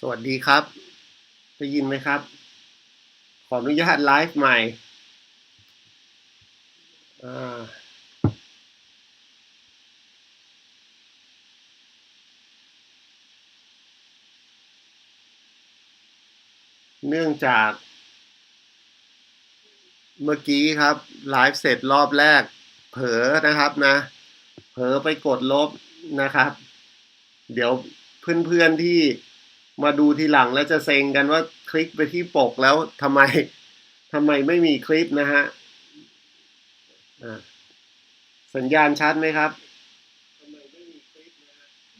สวัสดีครับ ได้ยินไหมครับ ขออนุญาตไลฟ์ใหม่เนื่องจากเมื่อกี้ครับไลฟ์เสร็จรอบแรก เผลอนะครับนะ เผลอไปกดลบนะครับ เดี๋ยวเพื่อนๆที่ มาดูทีหลังแล้วจะเซ็งกันว่าคลิกไปที่ปกแล้วทำไมทำไมไม่มีคลิปนะฮะสัญญาณชัดไหมครับ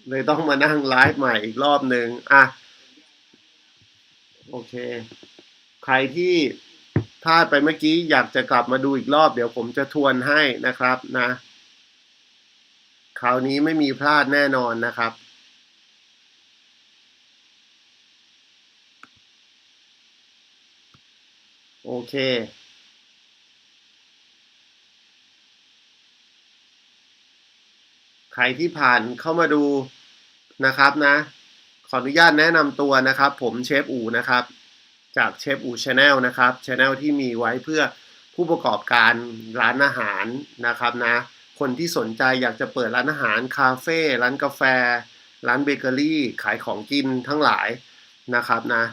เลยต้องมานั่งไลฟ์ใหม่อีกรอบหนึ่งอะ โอเค ใครที่พลาดไปเมื่อกี้อยากจะกลับมาดูอีกรอบ เดี๋ยวผมจะทวนให้นะครับนะ คราวนี้ไม่มีพลาดแน่นอนนะครับ โอเค ใครที่ผ่านเข้ามาดูนะครับนะ ขออนุญาตแนะนำตัวนะครับ ผมเชฟอูนะครับ จากเชฟอูชาแนลนะครับชาแนลที่มีไว้เพื่อผู้ประกอบการร้านอาหารนะครับนะ คนที่สนใจอยากจะเปิดร้านอาหารคาเฟ่ร้านกาแฟ ร้านเบเกอรี่ ขายของกินทั้งหลายนะครับนะ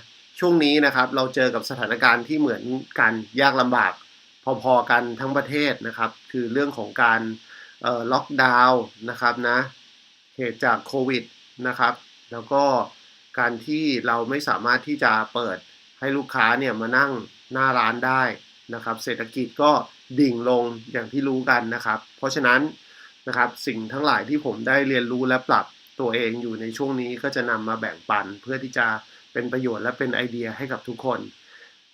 ช่วงนี้นะครับเราเจอกับสถานการณ์ที่เหมือนกันยากลำบากพอๆกันทั้งประเทศนะครับ คือเรื่องของการล็อกดาวน์นะครับนะเหตุจากโควิดนะครับ แล้วก็การที่เราไม่สามารถที่จะเปิดให้ลูกค้าเนี่ยมานั่งหน้าร้านได้นะครับ เศรษฐกิจก็ดิ่งลงอย่างที่รู้กันนะครับ เพราะฉะนั้นนะครับสิ่งทั้งหลายที่ผมได้เรียนรู้และปรับตัวเองอยู่ในช่วงนี้ก็จะนำมาแบ่งปันเพื่อที่จะ เป็นประโยชน์และเป็นไอเดียให้กับทุกคน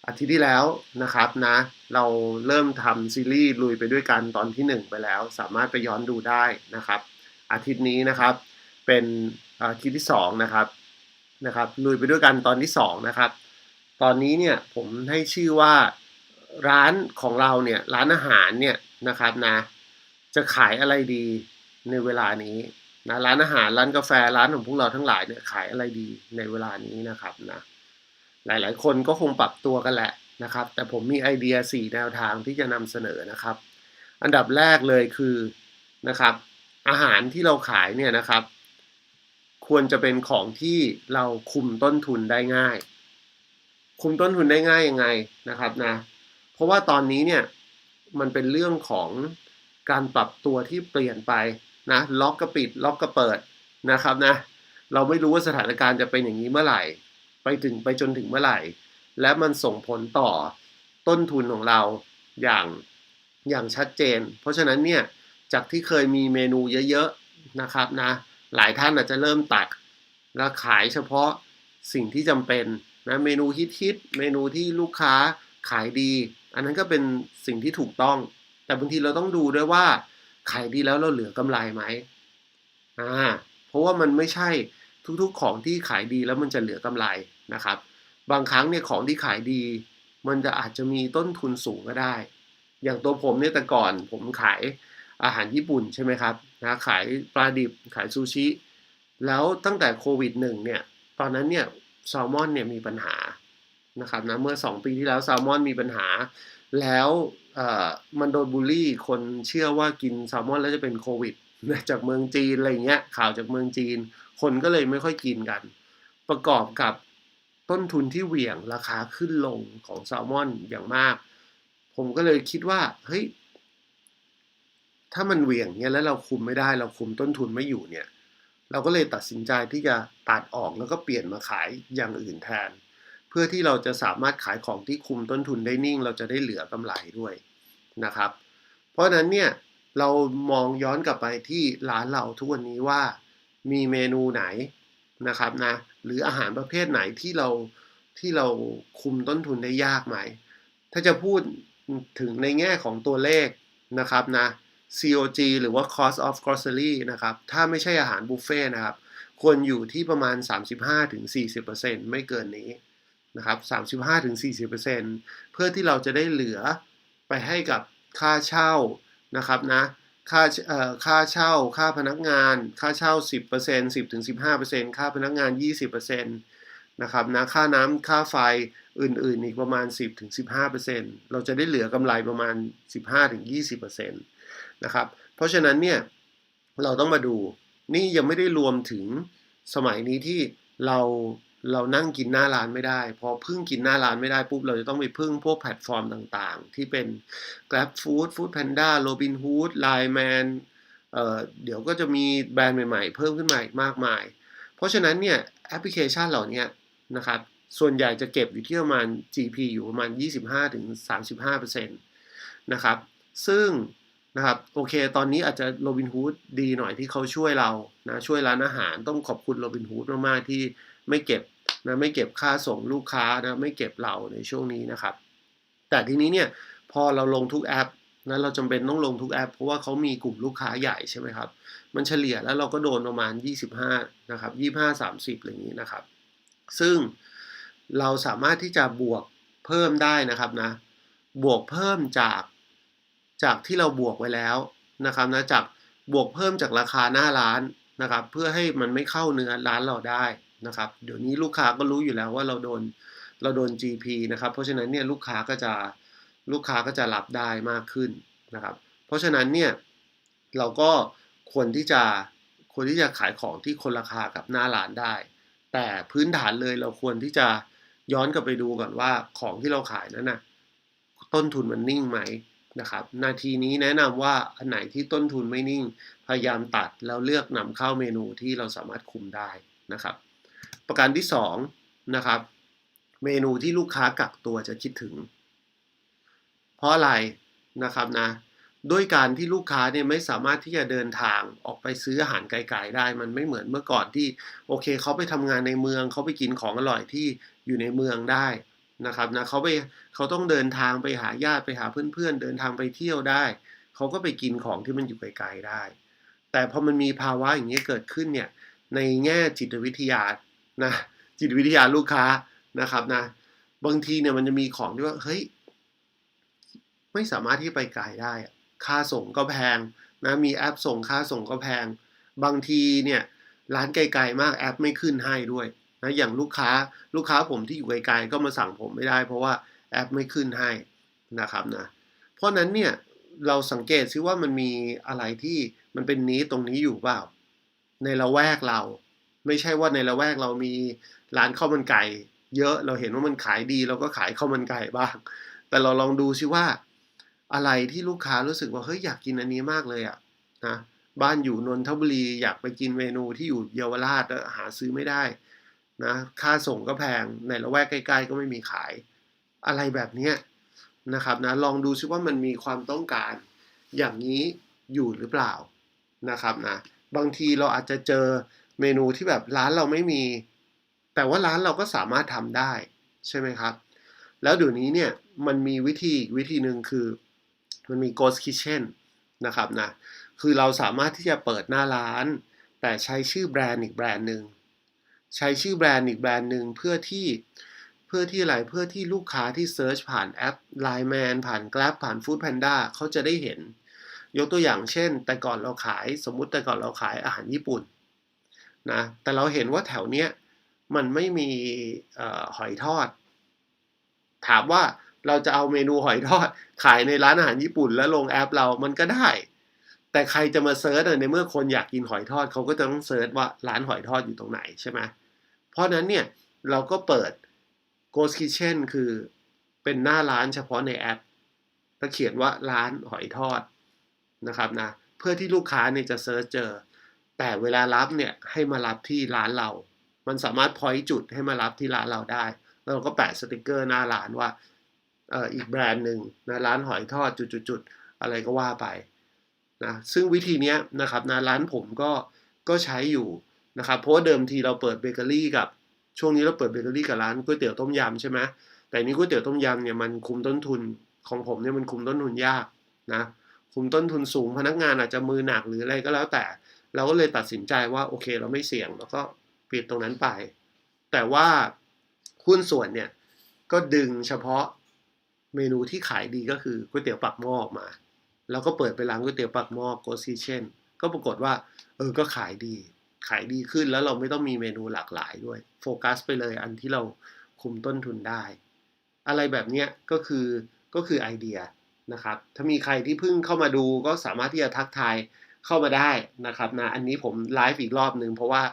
อาทิตย์ที่แล้วนะครับนะ เราเริ่มทำซีรีส์ลุยไปด้วยกันตอนที่ 1 ไปแล้ว สามารถไปย้อนดูได้นะครับ อาทิตย์นี้นะครับเป็นอาทิตย์ที่2นะครับนะครับลุยไปด้วยกันตอนที่2นะครับ ตอนนี้เนี่ยผมให้ชื่อว่าร้านของเราเนี่ยร้านอาหารเนี่ยนะครับนะ จะขายอะไรดีในเวลานี้ นะร้านอาหารร้านกาแฟร้านของพวกเราทั้งหลายเนี่ยขายอะไรดีในเวลานี้นะครับนะหลายๆ คนก็คงปรับตัวกันแหละนะครับ แต่ผมมีไอเดีย 4 แนวทางที่จะนำเสนอนะครับ อันดับแรกเลยคือนะครับ อาหารที่เราขายเนี่ยนะครับ ควรจะเป็นของที่เราคุมต้นทุนได้ง่าย คุมต้นทุนได้ง่ายยังไงนะครับนะเพราะว่าตอนนี้เนี่ยมันเป็นเรื่องของการปรับตัวที่เปลี่ยนไป นะล็อกก็ปิดล็อกก็เปิดนะครับนะเราไม่รู้ว่าสถานการณ์จะเป็นอย่างนี้เมื่อไหร่ ไปถึงไปจนถึงเมื่อไหร่ และมันส่งผลต่อต้นทุนของเราอย่างอย่างชัดเจน เพราะฉะนั้นเนี่ยจากที่เคยมีเมนูเยอะๆนะครับนะหลายท่านอาจจะเริ่มตัดและขายเฉพาะสิ่งที่จำเป็นนะเมนูฮิตๆเมนูที่ลูกค้าขายดี อันนั้นก็เป็นสิ่งที่ถูกต้อง แต่บางทีเราต้องดูด้วยว่า ขายดีแล้วเราเหลือกำไรไหมอ่าเพราะว่ามันไม่ใช่ทุกๆของที่ขายดีแล้วมันจะเหลือกำไรนะครับ บางครั้งเนี่ยของที่ขายดี มันจะอาจจะมีต้นทุนสูงก็ได้ อย่างตัวผมเนี่ยแต่ก่อนผมขายอาหารญี่ปุ่นใช่ไหมครับนะขายปลาดิบขายซูชิ แล้วตั้งแต่โควิดหนึ่งเนี่ยตอนนั้นเนี่ยแซลมอนเนี่ยมีปัญหานะครับนะเมื่อ 2 ปีที่แล้วแซลมอนมีปัญหา แล้ว มันโดนบูลลี่คนเชื่อว่ากินแซลมอนแล้วจะเป็นโควิดจากเมืองจีนอะไรเงี้ยข่าวจากเมืองจีน คนก็เลยไม่ค่อยกินกัน ประกอบกับต้นทุนที่เหวี่ยงราคาขึ้นลงของแซลมอนอย่างมาก ผมก็เลยคิดว่าเฮ้ยถ้ามันเหวี่ยงเนี่ยแล้วเราคุมไม่ได้เราคุมต้นทุนไม่อยู่เนี่ย เราก็เลยตัดสินใจที่จะตัดออกแล้วก็เปลี่ยนมาขายอย่างอื่นแทน พื่อที่เราจะสามารถขายของที่คุมต้นทุนได้นิ่ง เราจะได้เหลือกำไรด้วยนะครับ เพราะฉะนั้นเนี่ยเรามองย้อนกลับไปที่ร้านเราทุกวันนี้ว่ามีเมนูไหนนะครับนะหรืออาหารประเภทไหนที่เราที่เราคุมต้นทุนได้ยากไหม ถ้าจะพูดถึงในแง่ของตัวเลขนะครับนะ COG หรือว่า cost of grocery นะครับ ถ้าไม่ใช่อาหารบุฟเฟ่นะครับ ควรอยู่ที่ประมาณ 35-40%ไม่เกินนี้ นะครับ35-40%เพื่อที่เราจะได้เหลือไปให้กับค่าเช่านะครับนะค่าเอ่อค่าเช่า ค่าพนักงาน ค่าเช่า 10% 10-15%ค่าพนักงาน 20%นะครับนะค่าน้ำค่าไฟอื่นๆ อีกประมาณ 10-15%เราจะได้เหลือกำไรประมาณ 15-20%นะครับเพราะฉะนั้นเนี่ยเราต้องมาดูนี่ยังไม่ได้รวมถึงสมัยนี้ที่เรา เรานั่งกินหน้าร้านไม่ได้ พอพึ่งกินหน้าร้านไม่ได้ปุ๊บเราจะต้องไปพึ่งพวกแพลตฟอร์มต่างๆ ที่เป็น Grab Food Food Panda Robinhood Line Man เเดี๋ยวก็จะมีแบรนด์ใหม่ๆ เพิ่มขึ้นมาอีกมากมาย เพราะฉะนั้นเนี่ยแอปพลิเคชันเหล่านี้นะครับส่วนใหญ่จะเก็บอยู่ที่ประมาณ GP อยู่ประมาณ 25-35%นะครับซึ่งนะครับโอเค ตอนนี้อาจจะโรบินฮูดดีหน่อยที่เขาช่วยเรานะช่วยร้านอาหารต้องขอบคุณโรบินฮูดมากๆที่ ไม่เก็บนะไม่เก็บค่าส่งลูกค้านะไม่เก็บเราในช่วงนี้นะครับ แต่ทีนี้เนี่ยพอเราลงทุกแอปนะเราจำเป็นต้องลงทุกแอป เพราะว่าเขามีกลุ่มลูกค้าใหญ่ใช่ไหมครับมันเฉลี่ยแล้วเราก็โดนประมาณ 25นะครับ25 30อะไรอย่างนี้นะครับ ซึ่งเราสามารถที่จะบวกเพิ่มได้นะครับนะบวกเพิ่มจากจากที่เราบวกไว้แล้วนะครับนะจากบวกเพิ่มจากราคาหน้าร้านนะครับ เพื่อให้มันไม่เข้าเนื้อร้านเราได้ นะครับ เดี๋ยวนี้ลูกค้าก็รู้อยู่แล้วว่าเราโดนเราโดน GP นะครับ เพราะฉะนั้นเนี่ยลูกค้าก็จะลูกค้าก็จะรับได้มากขึ้นนะครับ เพราะฉะนั้นเนี่ยเราก็ควรที่จะควรที่จะขายของที่คนราคากับหน้าร้านได้ แต่พื้นฐานเลยเราควรที่จะย้อนกลับไปดูก่อนว่าของที่เราขายนั้นนะต้นทุนมันนิ่งไหมนะครับ นาทีนี้แนะนำว่าอันไหนที่ต้นทุนไม่นิ่ง พยายามตัดแล้วเลือกนำเข้าเมนูที่เราสามารถคุมได้นะครับ ประการที่2นะครับ เมนูที่ลูกค้ากักตัวจะคิดถึง เพราะอะไรนะครับนะด้วยการที่ลูกค้าเนี่ยไม่สามารถที่จะเดินทางออกไปซื้ออาหารไกลๆได้ มันไม่เหมือนเมื่อก่อนที่โอเคเขาไปทำงานในเมืองเขาไปกินของอร่อยที่อยู่ในเมืองได้นะครับนะเขาไปเขาต้องเดินทางไปหาญาติไปหาเพื่อนๆ เดินทางไปเที่ยวได้เขาก็ไปกินของที่มันอยู่ไกลๆได้ แต่พอมันมีภาวะอย่างนี้เกิดขึ้นเนี่ยในแง่จิตวิทยา นะจิตวิทยาลูกค้านะครับนะบางทีเนี่ยมันจะมีของที่ว่าเฮ้ยไม่สามารถที่ไปไกลได้ ค่าส่งก็แพงนะมีแอปส่งค่าส่งก็แพง บางทีเนี่ยร้านไกลๆมากแอปไม่ขึ้นให้ด้วยนะอย่างลูกค้าลูกค้าผมที่อยู่ไกลๆก็มาสั่งผมไม่ได้ เพราะว่าแอปไม่ขึ้นให้นะครับนะเพราะนั้นเนี่ยเราสังเกตซิว่ามันมีอะไรที่มันเป็นนี้ตรงนี้อยู่เปล่า ในละแวกเรา ไม่ใช่ว่าในละแวกเรามีร้านข้าวมันไก่ เยอะเราเห็นว่ามันขายดี เราก็ขายข้าวมันไก่บ้าง แต่เราลองดูซิว่า อะไรที่ลูกค้ารู้สึกว่าเฮ้ยอยากกินอันนี้มากเลยอะนะบ้านอยู่นนทบุรีอยากไปกินเมนูที่อยู่เยาวราชหาซื้อไม่ได้นะค่าส่งก็แพงในละแวกใกล้ๆ ก็ไม่มีขายอะไรแบบนี้นะครับนะลองดูซิว่ามันมีความต้องการอย่างนี้อยู่หรือเปล่านะครับนะบางทีเราอาจจะเจอ เมนูที่แบบร้านเราไม่มี แต่ว่าร้านเราก็สามารถทำได้ใช่ไหมครับ แล้วเดี๋ยวนี้เนี่ยมันมีวิธีวิธีหนึ่งคือ มันมี ghost kitchen นะครับนะคือเราสามารถที่จะเปิดหน้าร้าน แต่ใช้ชื่อแบรนด์อีกแบรนด์หนึ่งใช้ชื่อแบรนด์อีกแบรนด์หนึ่งเพื่อที่เพื่อที่อะไรเพื่อที่ลูกค้าที่เซิร์ชผ่านแอป Line Man ผ่าน Grab ผ่าน Food Panda เขาจะได้เห็น ยกตัวอย่างเช่น แต่ก่อนเราขายสมมุติแต่ก่อนเราขายอาหารญี่ปุ่น นะแต่เราเห็นว่าแถวเนี้ยมันไม่มีอหอยทอด ถามว่าเราจะเอาเมนูหอยทอด ขายในร้านอาหารญี่ปุ่น แล้วลงแอปเรามันก็ได้ แต่ใครจะมาเซิร์ชในเมื่อคนอยากกินหอยทอดเขาก็จะต้องเซิร์ชว่าร้านหอยทอดอยู่ตรงไหนใช่ไหมเพราะนั้นเนี่ยเราก็เปิด Ghost Kitchen คือเป็นหน้าร้านเฉพาะในแอปก็เขียนว่าร้านหอยทอดนะครับนะเพื่อที่ลูกค้าเนี่ยจะเซิร์ชเจอ แต่เวลารับเนี่ยให้มารับที่ร้านเรา มันสามารถพอยจุดให้มารับที่ร้านเราได้ แล้วเราก็แปะสติกเกอร์หน้าร้านว่าเอ่ออีกแบรนด์หนึ่งนะร้านหอยทอดจุดๆอะไรก็ว่าไปนะซึ่งวิธีนี้นะครับนะร้านผมก็ก็ใช้อยู่นะครับเพราะว่าเดิมทีเราเปิดเบเกอรี่กับช่วงนี้เราเปิดเบเกอรี่กับร้านก๋วยเตี๋ยวต้มยำใช่ไหมแต่นี้ก๋วยเตี๋ยวต้มยำเนี่ยมันคุมต้นทุนของผมเนี่ยมันคุมต้นทุนยากนะคุมต้นทุนสูงพนักงานอาจจะมือหนักหรืออะไรก็แล้วแต่ เราก็เลยตัดสินใจว่าโอเคเราไม่เสี่ยงแล้วก็ปิดตรงนั้นไป แต่ว่าหุ้นส่วนเนี่ยก็ดึงเฉพาะเมนูที่ขายดีก็คือก๋วยเตี๋ยวปักหม้อออกมา แล้วก็เปิดไปร้านก๋วยเตี๋ยวปักหม้อโกซีเช่น ก็ปรากฏว่าเออก็ขายดี ขายดีขึ้นแล้วเราไม่ต้องมีเมนูหลากหลายด้วย โฟกัสไปเลยอันที่เราคุมต้นทุนได้ อะไรแบบเนี้ยก็คือก็คือไอเดียนะครับ ถ้ามีใครที่เพิ่งเข้ามาดูก็สามารถที่จะทักทาย เข้ามาได้นะครับนะอันนี้ผมไลฟ์อีกรอบหนึ่งเพราะว่า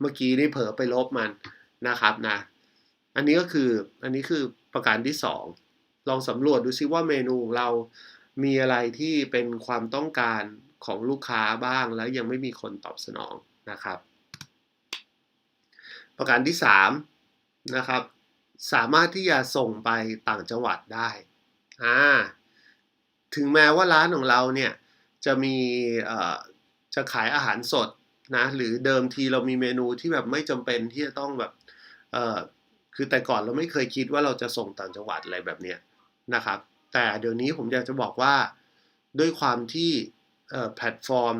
เมื่อกี้ได้เผลอไปลบมันนะครับนะอันนี้ก็คืออันนี้คือประการที่สองลองสำรวจดูซิว่าเมนูของเรามีอะไรที่เป็นความต้องการของลูกค้าบ้างแล้วยังไม่มีคนตอบสนองนะครับ ประการที่3นะครับสามารถที่จะส่งไปต่างจังหวัดได้อ่าถึงแม้ว่าร้านของเราเนี่ย จะมีจะขายอาหารสดนะหรือเดิมทีเรามีเมนูที่แบบไม่จำเป็นที่จะต้องแบบเออคือแต่ก่อนเราไม่เคยคิดว่าเราจะส่งต่างจังหวัดอะไรแบบเนี้ยนะครับ แต่เดี๋ยวนี้ผมอยากจะบอกว่าด้วยความที่แพลตฟอร์ม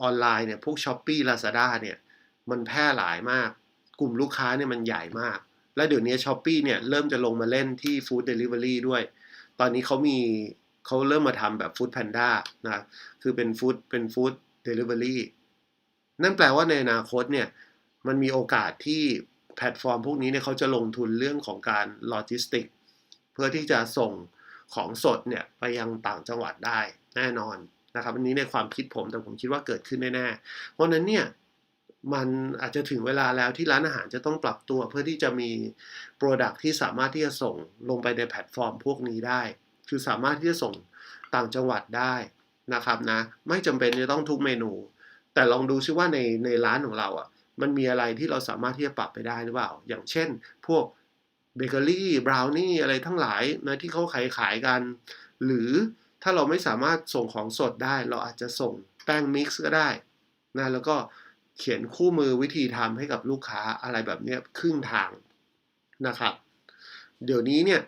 ออนไลน์เนี่ยพวก s h อ p e e Lazada เนี่ยมันแพร่หลายมาก กลุ่มลูกค้าเนี่ยมันใหญ่มาก และเดี๋ยวนี้ s h อ p e e เนี่ยเริ่มจะลงมาเล่นที่ Food Delivery ด้วย ตอนนี้เขามี เขาเริ่มมาทำแบบ Food Panda นะคือเป็น Food เป็น Food Delivery นั่นแปลว่าในอนาคตเนี่ยมันมีโอกาสที่แพลตฟอร์มพวกนี้เนี่ยเขาจะลงทุนเรื่องของการโลจิสติกเพื่อที่จะส่งของสดเนี่ยไปยังต่างจังหวัดได้แน่นอนนะครับอันนี้ในความคิดผมแต่ผมคิดว่าเกิดขึ้นแน่ๆเพราะนั้นเนี่ยมันอาจจะถึงเวลาแล้วที่ร้านอาหารจะต้องปรับตัวเพื่อที่จะมีโปรดักที่สามารถที่จะส่งลงไปในแพลตฟอร์มพวกนี้ได้ คือสามารถที่จะส่งต่างจังหวัดได้นะครับนะ ไม่จำเป็นจะต้องทุกเมนู แต่ลองดูซิว่าในในร้านของเราอะ่ะมันมีอะไรที่เราสามารถที่จะปรับไปได้หรือเปล่า อย่างเช่น พวกเบเกอรี่บราวนี่อะไรทั้งหลายนะที่เขาขายขายกัน หรือถ้าเราไม่สามารถส่งของสดได้ เราอาจจะส่งแป้งมิกซ์ก็ได้นะแล้วก็เขียนคู่มือวิธีทำให้กับลูกค้าอะไรแบบนี้ครึ่งทางนะครับ เดี๋ยวนี้เนี่ย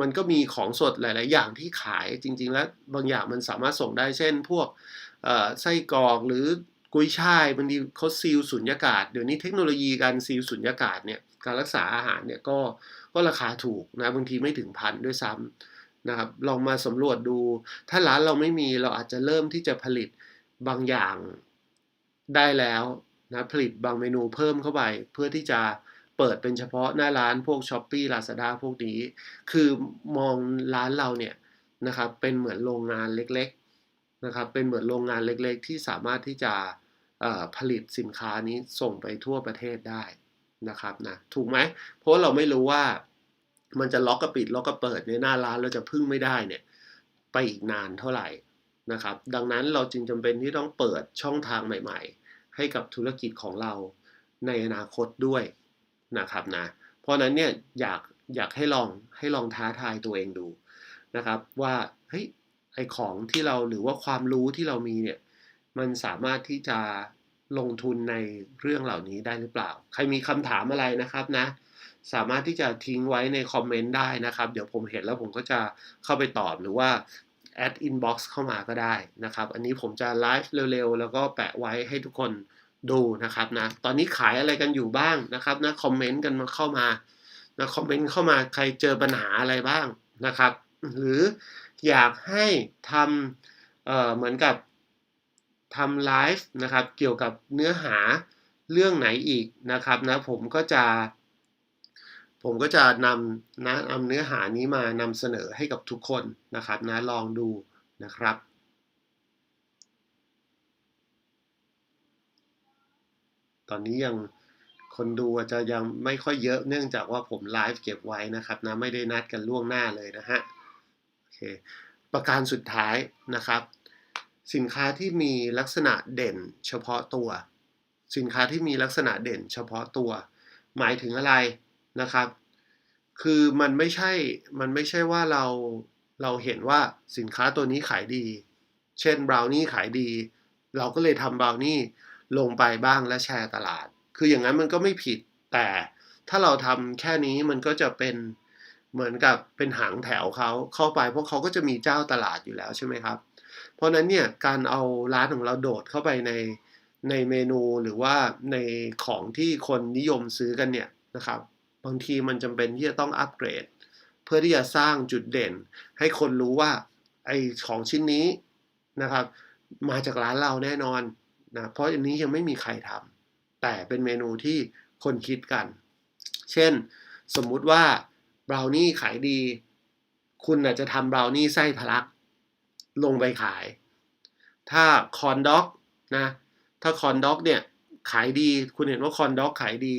มันก็มีของสดหลาย ๆ อย่างที่ขายจริง ๆ แล้วบางอย่างมันสามารถส่งได้เช่น พวกไส้กรอกหรือกุยช่ายบางทีเขาซีลสุญญากาศ เดี๋ยวนี้เทคโนโลยีการซีลสุญญากาศเนี่ยการรักษาอาหารเนี่ยก็ก็ราคาถูกนะบางทีไม่ถึงพันด้วยซ้ำนะครับลองมาสำรวจดู ถ้าร้านเราไม่มีเราอาจจะเริ่มที่จะผลิตบางอย่างได้แล้วนะผลิตบางเมนูเพิ่มเข้าไป เพื่อที่จะ เปิดเป็นเฉพาะหน้าร้านพวก s h อ p e e Lazada พวกนี้ คือมองร้านเราเนี่ยนะครับเป็นเหมือนโรงงานเล็กๆนะครับเป็นเหมือนโรงงานเล็กๆ ที่สามารถที่จะผลิตสินค้านี้ส่งไปทั่วประเทศได้นะครับนะถูกไหมเพราะเราไม่รู้ว่ามันจะล็อกกระปิดล็อกกระเปิดในหน้าร้านเราจะพึ่งไม่ได้เนี่ยไปอีกนานเท่าไหร่นะครับดังนั้นเราจึงจำเป็นที่ต้องเปิดช่องทางใหม่ ๆ ให้กับธุรกิจของเราในอนาคตด้วย นะครับนะเพราะนั้นเนี่ยอยากอยากให้ลองให้ลองท้าทายตัวเองดูนะครับ ว่าเฮ้ยไอของที่เราหรือว่าความรู้ที่เรามีเนี่ยมันสามารถที่จะลงทุนในเรื่องเหล่านี้ได้หรือเปล่า ใครมีคำถามอะไรนะครับนะ สามารถที่จะทิ้งไว้ในคอมเมนต์ได้นะครับ เดี๋ยวผมเห็นแล้วผมก็จะเข้าไปตอบหรือว่าแอดอินบ็อกซ์เข้ามาก็ได้นะครับ อันนี้ผมจะไลฟ์เร็วๆ แล้วก็แปะไว้ให้ทุกคน ดูนะครับนะตอนนี้ขายอะไรกันอยู่บ้างนะครับนะคอมเมนต์กันมาเข้ามานะคอมเมนต์เข้ามาใครเจอปัญหาอะไรบ้างนะครับ หรืออยากให้ทำเเหมือนกับทำไลฟ์นะครับเกี่ยวกับเนื้อหาเรื่องไหนอีกนะครับนะผมก็จะ ผมก็จะนำนะนำเนื้อหานี้มานำเสนอให้กับทุกคนนะครับนะลองดูนะครับ ตอนนี้ยังคนดูอาจจะยังไม่ค่อยเยอะเนื่องจากว่าผมไลฟ์เก็บไว้นะครับนะไม่ได้นัดกันล่วงหน้าเลยนะฮะโอเคประการสุดท้ายนะครับ สินค้าที่มีลักษณะเด่นเฉพาะตัว สินค้าที่มีลักษณะเด่นเฉพาะตัว หมายถึงอะไรนะครับ คือมันไม่ใช่มันไม่ใช่ว่าเราเราเห็นว่าสินค้าตัวนี้ขายดี เช่นบราวนี่ขายดี เราก็เลยทำบราวนี่ ลงไปบ้างและแชร์ตลาด คืออย่างนั้นมันก็ไม่ผิด แต่ถ้าเราทำแค่นี้มันก็จะเป็นเหมือนกับเป็นหางแถวเขาเข้าไป เพราะเขาก็จะมีเจ้าตลาดอยู่แล้วใช่ไหมครับ เพราะนั้นเนี่ยการเอาร้านของเราโดดเข้าไปในในเมนูหรือว่าในของที่คนนิยมซื้อกันเนี่ยนะครับ บางทีมันจำเป็นที่จะต้องอัปเกรด เพื่อที่จะสร้างจุดเด่น ให้คนรู้ว่าไอของชิ้นนี้นะครับ มาจากร้านเราแน่นอน นะเพราะอันนี้ยังไม่มีใครทแต่เป็นเมนูที่คนคิดกัน เช่น สมมุติว่าบราวนี่ขายดี คุณอาจจะทำบราวนี่ไส้ทะลัก ลงไปขาย ถ้าคอนด็อกนะถ้าคอนด็อกเนี่ยขายดี คุณเห็นว่าคอนด็อกขายดี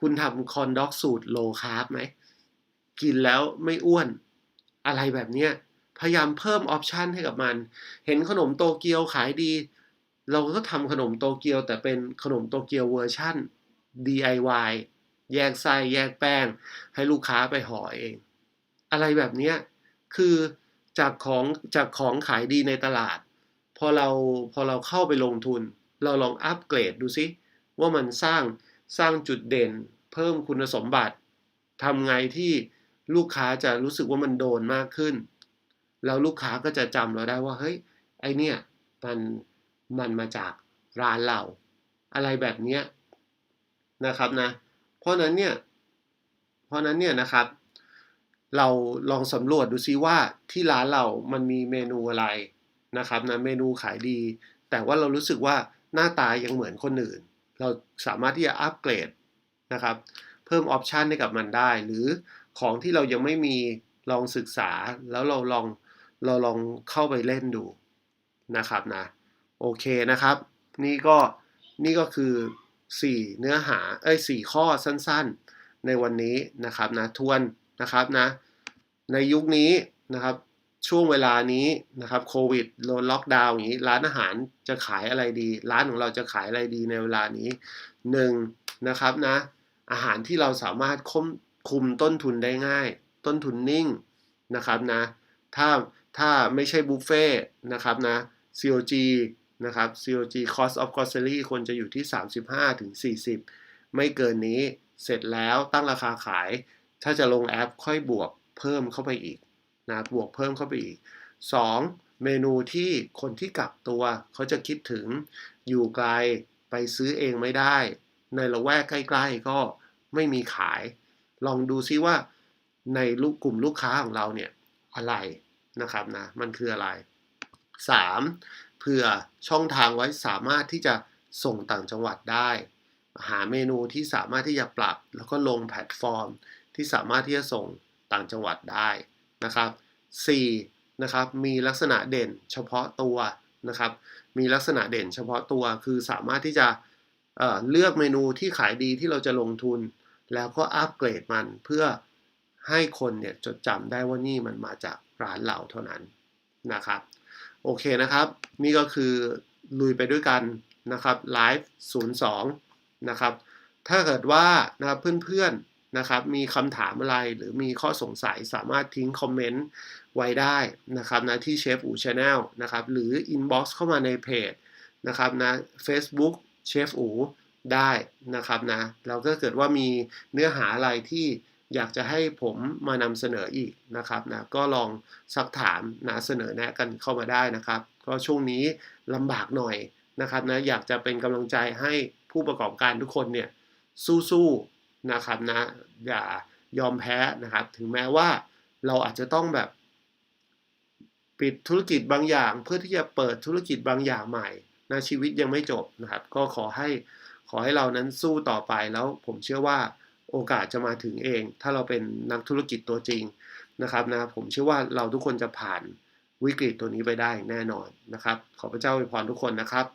คุณทำคอนด็อกสูตรโลคาร์บไหม กินแล้วไม่อ้วน อะไรแบบเนี้ยพยายามเพิ่มออปชันให้กับมัน เห็นขนมโตเกียวขายดี เราก็ทำขนมโตเกียวแต่เป็นขนมโตเกียวเวอร์ชั่น DIY แยกไส้แยกแป้ง ให้ลูกค้าไปห่อเอง อะไรแบบนี้คือจากของจากของขายดีในตลาด พอเราพอเราเข้าไปลงทุน เราลองอัปเกรดดูซิ ว่ามันสร้างสร้างจุดเด่น เพิ่มคุณสมบัติทำไงที่ลูกค้าจะรู้สึกว่ามันโดนมากขึ้น แล้วลูกค้าก็จะจำเราได้ว่าเฮ้ยไอเนี่ยมัน มันมาจากร้านเรา อะไรแบบนี้นะครับนะ เพราะนั้นเนี่ย เพราะนั้นเนี่ยนะครับ เราลองสำรวจดูซิว่าที่ร้านเรามันมีเมนูอะไรนะครับนะเมนูขายดี แต่ว่าเรารู้สึกว่าหน้าตายังเหมือนคนอื่น เราสามารถที่จะอัปเกรดนะครับ เพิ่มออปชันให้กับมันได้ หรือของที่เรายังไม่มีลองศึกษาแล้วเราลองเราลองเข้าไปเล่นดูนะครับนะ โอเคนะครับ นี่ก็นี่ก็คือ 4 เนื้อหาเอ้ยสข้อสั้นๆ ในวันนี้นะครับนะทวนนะครับนะในยุคนี้นะครับช่วงเวลานี้นะครับโควิดโดนล็อกดาวน์อย่างนี้ ร้านอาหารจะขายอะไรดี ร้านของเราจะขายอะไรดีในเวลานี้1นะครับนะอาหารที่เราสามารถคุมคุมต้นทุนได้ง่าย ต้นทุนนิ่งนะครับนะถ้าถ้าไม่ใช่บุฟเฟ่นะครับนะ COG นะครับ COG cost of grocery ควรจะอยู่ที่ 35ถึง40 ไม่เกินนี้ เสร็จแล้วตั้งราคาขาย ถ้าจะลงแอปค่อยบวกเพิ่มเข้าไปอีกนะบวกเพิ่มเข้าไปอีก 2. เมนูที่คนที่กักตัว เขาจะคิดถึงอยู่ไกลไปซื้อเองไม่ได้ ในละแวกใกล้ๆก็ไม่มีขาย ลองดูซิว่าในลูกกลุ่มลูกค้าของเราเนี่ยอะไรนะครับนะมันคืออะไร 3. เผื่อช่องทางไว้สามารถที่จะส่งต่างจังหวัดได้ หาเมนูที่สามารถที่จะปรับ แล้วก็ลงแพลตฟอร์ม ที่สามารถที่จะส่งต่างจังหวัดได้นะครับ 4. นะครับมีลักษณะเด่นเฉพาะตัวนะครับ มีลักษณะเด่นเฉพาะตัวคือสามารถที่จะเเลือกเมนูที่ขายดีที่เราจะลงทุน แล้วก็อัปเกรดมันเพื่อให้คนเนี่ยจดจำได้ว่านี่มันมาจากร้านเราเท่านั้นนะครับ โอเคนะครับ นี่ก็คือลุยไปด้วยกันนะครับไลฟ์02 นะครับ ถ้าเกิดว่านะครับเพื่อนๆนะครับมีคำถามอะไรหรือมีข้อสงสัยสามารถทิ้งคอมเมนต์ไว้ได้นะครับนะที่เชฟอูชาแนลนะครับหรืออินบ็อกซ์เข้ามาในเพจนะครับนะ Facebook เชฟอูได้นะครับนะแล้วก็เกิดว่ามีเนื้อหาอะไรที่ อยากจะให้ผมมานำเสนออีกนะครับนะก็ลองสักถามนะเสนอแนะกันเข้ามาได้นะครับ ก็ช่วงนี้ลำบากหน่อยนะครับนะอยากจะเป็นกำลังใจให้ผู้ประกอบการทุกคนเนี่ยสู้ๆนะครับนะอย่ายอมแพ้นะครับ ถึงแม้ว่าเราอาจจะต้องแบบปิดธุรกิจบางอย่าง เพื่อที่จะเปิดธุรกิจบางอย่างใหม่นะชีวิตยังไม่จบนะครับ ก็ขอให้ขอให้เรานั้นสู้ต่อไปแล้วผมเชื่อว่า โอกาสจะมาถึงเอง ถ้าเราเป็นนักธุรกิจตัวจริงนะครับนะผมเชื่อว่าเราทุกคนจะผ่านวิกฤตตัวนี้ไปได้แน่นอนนะครับ ขอพระเจ้าอวยพรทุกคนนะครับ